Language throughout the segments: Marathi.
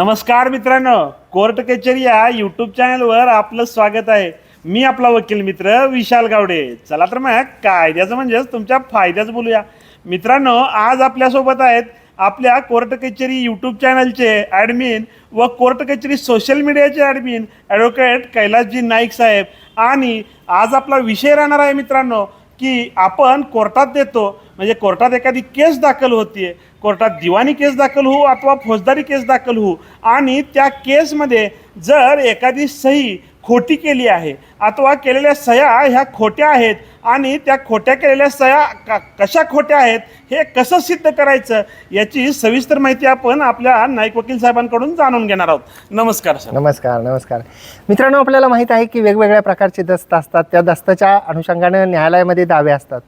नमस्कार मित्रांनो कोर्ट कचेरी या यूट्यूब चॅनलवर आपलं स्वागत आहे. मी आपला वकील मित्र विशाल गावडे. चला तर मग कायद्याचं म्हणजेच तुमच्या फायद्याचं बोलूया. मित्रांनो आज आपल्यासोबत आहेत आपल्या कोर्ट कचेरी यूट्यूब चॅनलचे ॲडमिन व कोर्ट कचेरी सोशल मीडियाचे ॲडमिन ॲडव्होकेट कैलासजी नाईक साहेब. आणि आज आपला विषय राहणार आहे मित्रांनो की आपण कोर्टात देतो म्हणजे कोर्टात एखादी केस दाखल होतीये कोर्टात दिवाणी केस दाखल होऊ अथवा फौजदारी केस दाखल होऊ आणि त्या केसमध्ये जर एखादी सही खोटी केली आहे. अथवा केलेल्या सह्या ह्या खोट्या आहेत आणि त्या खोट्या केलेल्या सह्या का कशा खोट्या आहेत हे कसं सिद्ध करायचं याची सविस्तर माहिती आपण आपल्या नाईक वकील साहेबांकडून जाणून घेणार आहोत. नमस्कार सर. नमस्कार नमस्कार. मित्रांनो आपल्याला माहीत आहे की वेगवेगळ्या प्रकारचे दस्त असतात. त्या दस्ताच्या अनुषंगानं न्यायालयामध्ये दावे असतात.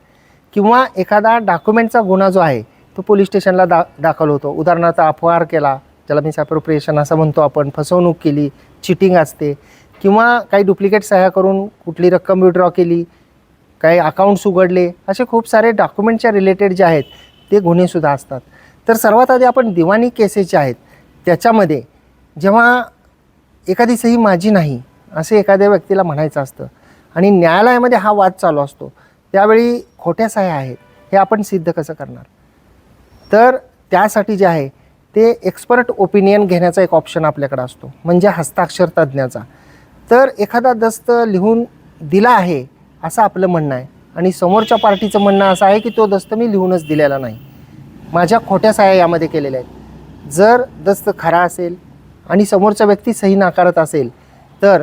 किंवा एखादा डॉक्युमेंटचा गुन्हा जो आहे तो पोलीस स्टेशनला दा दाखल होतो. उदाहरणार्थ अपहार केला ज्याला मिसअप्रोप्रिएशन असं म्हणतो आपण फसवणूक केली चिटिंग असते किंवा काही डुप्लिकेट सह्या करून कुठली रक्कम विड्रॉ केली काही अकाउंट्स उघडले असे खूप सारे डॉक्युमेंटच्या रिलेटेड जे आहेत ते गुन्हेसुद्धा असतात. तर सर्वात आधी आपण दिवाणी केसेस जे आहेत. त्याच्यामध्ये जेव्हा एखादी सही माझी नाही असे एखाद्या व्यक्तीला म्हणायचं असतं आणि न्यायालयामध्ये हा वाद चालू असतो त्यावेळी खोट्या सह्या आहेत हे आपण सिद्ध कसं करणार? तर त्यासाठी जे आहे ते एक्सपर्ट ओपिनियन घेण्याचा एक ऑप्शन आपल्याकडे असतो म्हणजे हस्ताक्षर तज्ज्ञाचा. तर एखादा दस्त लिहून दिला आहे असं आपलं म्हणणं आहे. आणि समोरच्या पार्टीचं म्हणणं असं आहे की तो दस्त मी लिहूनच दिलेला नाही. माझ्या खोट्या साया यामध्ये केलेल्या आहेत. जर दस्त खरा असेल आणि समोरचा व्यक्ती सही नाकारत असेल तर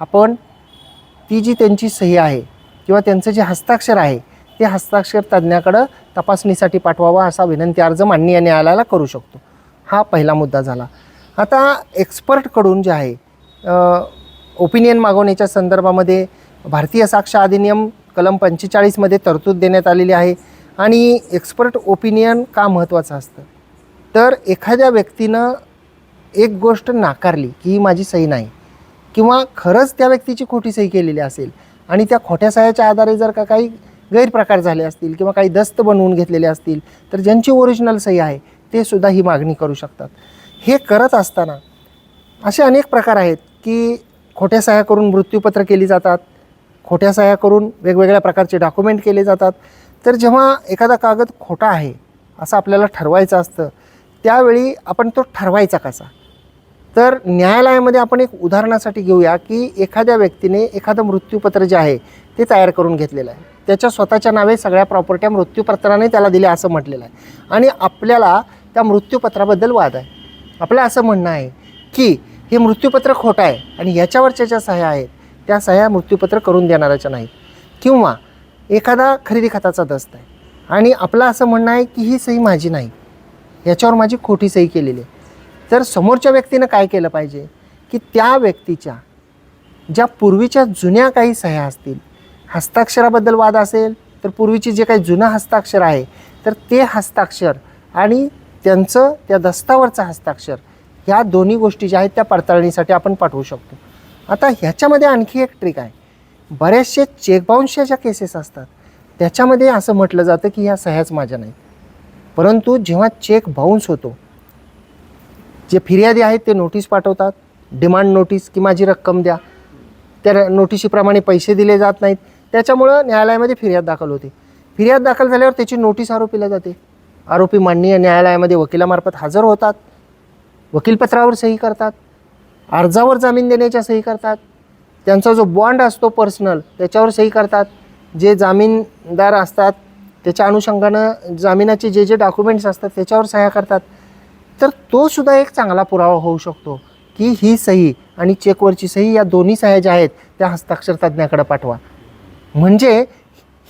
आपण ती जी त्यांची सही आहे किंवा त्यांचं जे हस्ताक्षर आहे ते हस्ताक्षर तज्ज्ञाकडं तपासणीसाठी पाठवावा असा विनंती अर्ज माननीय न्यायालयाला करू शकतो. हा पहिला मुद्दा झाला. आता एक्सपर्टकडून जे आहे ओपिनियन मागवण्याच्या संदर्भामध्ये भारतीय साक्ष अधिनियम कलम पंचेचाळीसमध्ये तरतूद देण्यात आलेली आहे आणि एक्सपर्ट ओपिनियन का महत्त्वाचं असतं? तर एखाद्या व्यक्तीनं एक गोष्ट नाकारली की ही माझी सही नाही किंवा खरंच त्या व्यक्तीची खोटी सही केलेली असेल आणि त्या खोट्या सह्याच्या आधारे जर का काही गैरप्रकार झाले असतील किंवा काही दस्त बनवून घेतलेले असतील तर ज्यांची ओरिजिनल सही आहे ते सुद्धा ही मागणी करू शकतात. हे करत असताना असे अनेक प्रकार आहेत की खोट्या सह्या करून मृत्यूपत्र केली जातात खोट्या सह्या करून वेगवेगळ्या प्रकारचे डॉक्युमेंट केले जातात. तर जेव्हा एखादा कागद खोटा आहे असं आपल्याला ठरवायचं असतं त्यावेळी आपण तो ठरवायचा कसा? तर न्यायालयामध्ये आपण एक उदाहरणासाठी घेऊया की एखाद्या व्यक्तीने एखादं मृत्यूपत्र जे आहे ते तयार करून घेतलेलं आहे. त्याच्या स्वतःच्या नावे सगळ्या प्रॉपर्ट्या मृत्यूपत्राने त्याला दिल्या असं म्हटलेलं आहे. आणि आपल्याला त्या मृत्यूपत्राबद्दल वाद आहे. आपलं असं म्हणणं आहे की हे मृत्यूपत्र खोटं आहे आणि याच्यावरच्या ज्या सह्या आहेत त्या सह्या मृत्यूपत्र करून देणाऱ्याच्या नाहीत. किंवा एखादा खरेदी खताचा दस्त आहे आणि आपलं असं म्हणणं आहे की ही सही माझी नाही याच्यावर माझी खोटी सही केलेली आहे. तर समोरच्या व्यक्तीनं काय केलं पाहिजे की त्या व्यक्तीच्या ज्या पूर्वीच्या जुन्या काही सह्या असतील हस्ताक्षराबद्दल वाद असेल तर पूर्वीची जे काही जुनं हस्ताक्षर आहे तर ते हस्ताक्षर आणि त्यांचं त्या दस्तावरचं हस्ताक्षर ह्या दोन्ही गोष्टी ज्या आहेत त्या पडताळणीसाठी आपण पाठवू शकतो. आता ह्याच्यामध्ये आणखी एक ट्रिक आहे. बरेचसे चेकबाउन्सच्या ज्या केसेस असतात. त्याच्यामध्ये असं म्हटलं जातं की ह्या सह्याच माझ्या नाही परंतु जेव्हा चेक बाउन्स होतो जे फिर्यादी आहेत ते नोटीस पाठवतात डिमांड नोटीस की माझी रक्कम द्या. त्या नोटिशीप्रमाणे पैसे दिले जात नाहीत. त्याच्यामुळं न्यायालयामध्ये फिर्याद दाखल होते. फिर्याद दाखल झाल्यावर त्याची नोटीस आरोपीला जाते. आरोपी माननीय न्यायालयामध्ये वकिलामार्फत हजर होतात. वकीलपत्रावर सही करतात अर्जावर जामीन देण्याच्या सही करतात त्यांचा जो बॉन्ड असतो पर्सनल त्याच्यावर सही करतात. जे जामीनदार असतात त्याच्या अनुषंगानं जामिनाचे जे जे डॉक्युमेंट्स असतात त्याच्यावर सह्या करतात. तर तो सुद्धा एक चांगला पुरावा होऊ शकतो की ही सही आणि चेकवरची सही या दोन्ही सह्या ज्या आहेत त्या हस्ताक्षर तज्ज्ञाकडे पाठवा. म्हणजे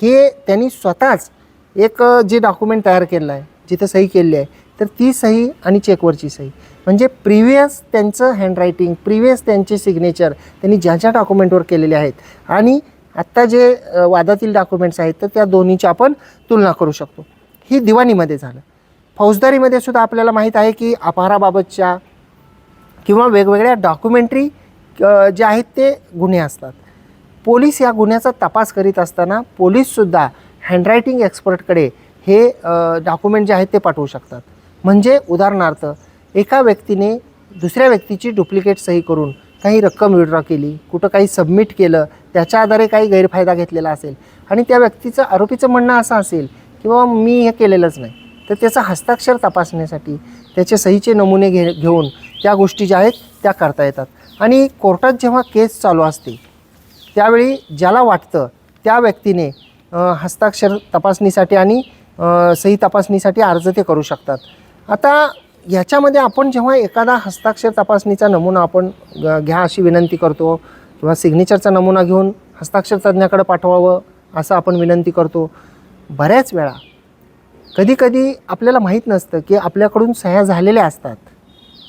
हे त्यांनी स्वतःच एक जे डॉक्युमेंट तयार केलं आहे जिथं सही केलेली आहे तर ती सही आणि चेकवरची सही. म्हणजे प्रिव्हियस त्यांचं हँडरायटिंग प्रिव्हियस त्यांचे सिग्नेचर त्यांनी ज्या ज्या डॉक्युमेंटवर केलेले आहेत आणि आत्ता जे वादातील डॉक्युमेंट्स आहेत तर त्या दोन्हीची आपण तुलना करू शकतो. ही दिवाणीमध्ये झालं. फौजदारीमध्ये सुद्धा आपल्याला माहीत आहे की अपहाराबाबतच्या किंवा वेगवेगळ्या डॉक्युमेंटरी जे आहेत ते गुन्हे असतात. पोलीस या गुन्ह्याचा तपास करीत असताना पोलीससुद्धा हँडरायटिंग एक्सपर्टकडे हे डॉक्युमेंट जे आहेत ते पाठवू शकतात. म्हणजे उदाहरणार्थ एका व्यक्तीने दुसऱ्या व्यक्तीची डुप्लिकेट सही करून काही रक्कम विड्रॉ केली कुठं काही सबमिट केलं त्याच्या आधारे काही गैरफायदा घेतलेला असेल आणि त्या व्यक्तीचं आरोपीचं म्हणणं असं असेल की बाबा मी हे केलेलंच नाही तर त्याचं हस्ताक्षर तपासण्यासाठी त्याचे सहीचे नमुने घे घेऊन त्या गोष्टी ज्या आहेत त्या करता येतात. आणि कोर्टात जेव्हा केस चालू असते त्यावेळी ज्याला वाटतं त्या व्यक्तीने हस्ताक्षर तपासणीसाठी आणि सही तपासणीसाठी अर्ज ते करू शकतात. आता याच्यामध्ये आपण जेव्हा एखादा हस्ताक्षर तपासणीचा नमुना आपण ग- घ्या अशी विनंती करतो किंवा सिग्नेचरचा नमुना घेऊन हस्ताक्षर तज्ज्ञाकडे पाठवावं असं आपण विनंती करतो. बऱ्याच वेळा कधीकधी आपल्याला माहीत नसतं की आपल्याकडून सह्या झालेल्या असतात.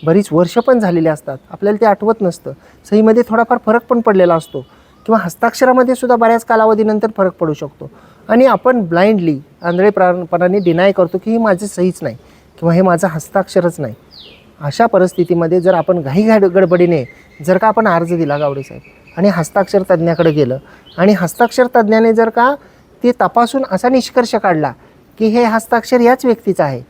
बरीच वर्ष पण झालेली असतात. आपल्याला ते आठवत नसतं. सहीमध्ये थोडाफार फरक पण पडलेला असतो किंवा हस्ताक्षरामध्ये सुद्धा बऱ्याच कालावधीनंतर फरक पडू शकतो. आणि आपण ब्लाइंडली आंधळेपणाने डिनाय करतो की ही माझी सहीच नाही. किंवा हे माझं हस्ताक्षरच नाही. अशा परिस्थितीमध्ये जर आपण घाई घाड गडबडीने जर का आपण अर्ज दिला गावडे साहेब आणि हस्ताक्षर तज्ज्ञाकडे गेलं आणि हस्ताक्षर तज्ज्ञाने जर का ते तपासून असा निष्कर्ष काढला की हे हस्ताक्षर याच व्यक्तीचं आहे.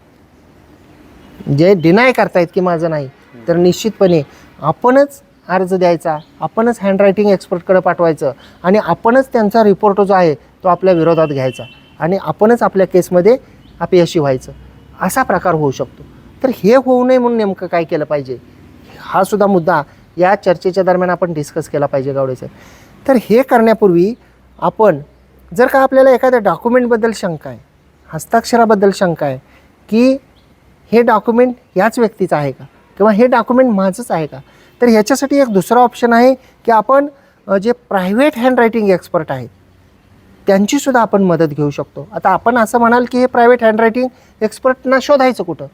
जे डिनाय करतायत की माझं नाही तर निश्चितपणे आपणच अर्ज द्यायचा आपणच हँडरायटिंग एक्सपर्टकडे पाठवायचं आणि आपणच त्यांचा रिपोर्ट जो आहे तो आपल्या विरोधात घ्यायचा आणि आपणच आपल्या केसमध्ये अपयशी व्हायचं. असा प्रकार होऊ शकतो. तर हे होऊ नये म्हणून नेमकं काय केलं पाहिजे? हा सुद्धा मुद्दा या चर्चेच्या दरम्यान आपण डिस्कस केला पाहिजे गावडेचं तर हे करण्यापूर्वी आपण जर का आपल्याला एखाद्या डॉक्युमेंटबद्दल शंका आहे हस्ताक्षराबद्दल शंका आहे की हे डॉक्युमेंट याच व्यक्तीचं आहे का? किंवा हे डॉक्युमेंट माझंच आहे का? तर ह्याच्यासाठी एक दुसरा ऑप्शन आहे की आपण जे प्रायव्हेट हँडरायटिंग एक्सपर्ट आहेत त्यांचीसुद्धा आपण मदत घेऊ शकतो. आता आपण असं म्हणाल की हे प्रायव्हेट हँडरायटिंग एक्सपर्टना शोधायचं कुठं?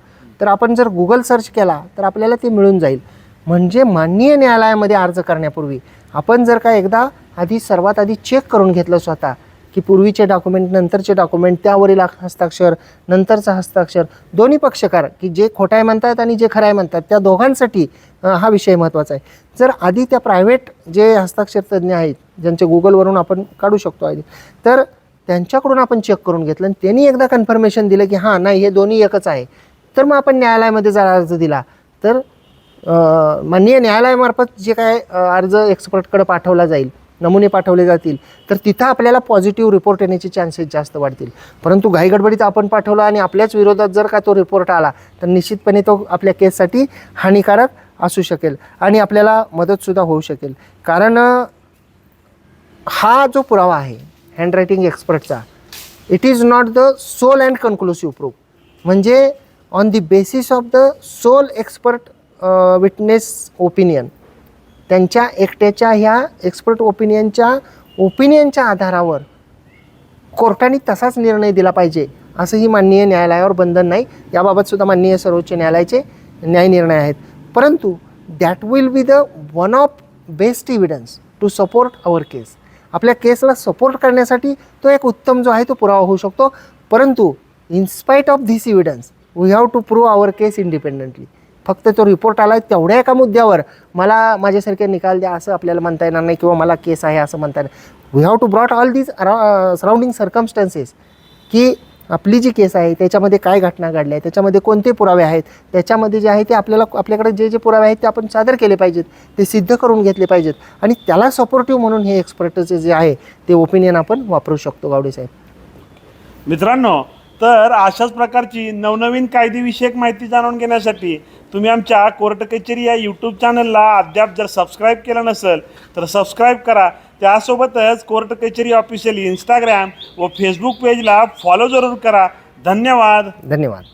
तर आपण जर गुगल सर्च केला तर आपल्याला ते मिळून जाईल. म्हणजे माननीय न्यायालयामध्ये अर्ज करण्यापूर्वी आपण जर का एकदा आधी सर्वात आधी चेक करून घेतलं स्वतः की पूर्वीचे डॉक्युमेंट नंतरचे डॉक्युमेंट त्यावरील हस्ताक्षर नंतरचं हस्ताक्षर दोन्ही पक्षकार की जे खोटाय म्हणतात आणि जे खराय म्हणतात त्या दोघांसाठी हा विषय महत्त्वाचा आहे. जर आधी त्या प्रायव्हेट जे हस्ताक्षर तज्ज्ञ आहेत ज्यांचे गुगलवरून आपण काढू शकतो आयडी तर त्यांच्याकडून आपण चेक करून घेतलं आणि त्यांनी एकदा कन्फर्मेशन दिलं की हां नाही हे दोन्ही एकच आहे. तर मग आपण न्यायालयामध्ये जर अर्ज दिला तर माननीय न्यायालयामार्फत जे काय अर्ज एक्सपर्टकडे पाठवला जाईल नमुने पाठवले जातील तर तिथं आपल्याला पॉझिटिव्ह रिपोर्ट येण्याचे चान्सेस जास्त वाढतील. परंतु घाईगडबडीत आपण पाठवला आणि आपल्याच विरोधात जर का तो रिपोर्ट आला तर निश्चितपणे तो आपल्या केससाठी हानिकारक असू शकेल आणि आपल्याला मदतसुद्धा होऊ शकेल. कारण हा जो पुरावा आहे handwriting एक्सपर्टचा it is not the sole and conclusive proof म्हणजे on the basis of the sole expert witness opinion त्यांच्या एकट्याच्या ह्या एक्सपर्ट ओपिनियनच्या ओपिनियनच्या आधारावर कोर्टाने तसाच निर्णय दिला पाहिजे असंही माननीय न्यायालयावर बंधन नाही. याबाबतसुद्धा माननीय सर्वोच्च न्यायालयाचे न्याय निर्णय आहेत. परंतु that will be the one of best evidence to support our case आपल्या केसला सपोर्ट करण्यासाठी तो एक उत्तम जो आहे तो पुरावा होऊ शकतो. परंतु in spite of this evidence we have to prove our case independently फक्त तो रिपोर्ट आला तेवढ्या एका मुद्द्यावर. मला माझ्यासारखे निकाल द्या असं आपल्याला म्हणता येणार नाही किंवा मला केस आहे असं म्हणता येणार. We have to brought all these surrounding circumstances की आपली जी केस आहे त्याच्यामध्ये काय घटना घडल्या त्याच्यामध्ये कोणते पुरावे आहेत त्याच्यामध्ये जे आहे ते आपल्याला आपल्याकडे जे जे पुरावे आहेत ते आपण सादर केले पाहिजेत ते सिद्ध करून घेतले पाहिजेत. आणि त्याला सपोर्टिव्ह म्हणून हे एक्सपर्टचे जे आहे ते ओपिनियन आपण वापरू शकतो गावडे साहेब. मित्रांनो तर अशाच प्रकारची नवनवीन कायदेविषयक माहिती जाणून घेण्यासाठी तुम्ही आमच्या कोर्ट कचेरी या यूट्यूब चॅनलला अद्याप जर सबस्क्राईब केलं नसेल तर सबस्क्राईब करा. त्यासोबतच कोर्ट कचेरी ऑफिशियल इंस्टाग्राम व फेसबुक पेजला फॉलो जरूर करा. धन्यवाद. धन्यवाद.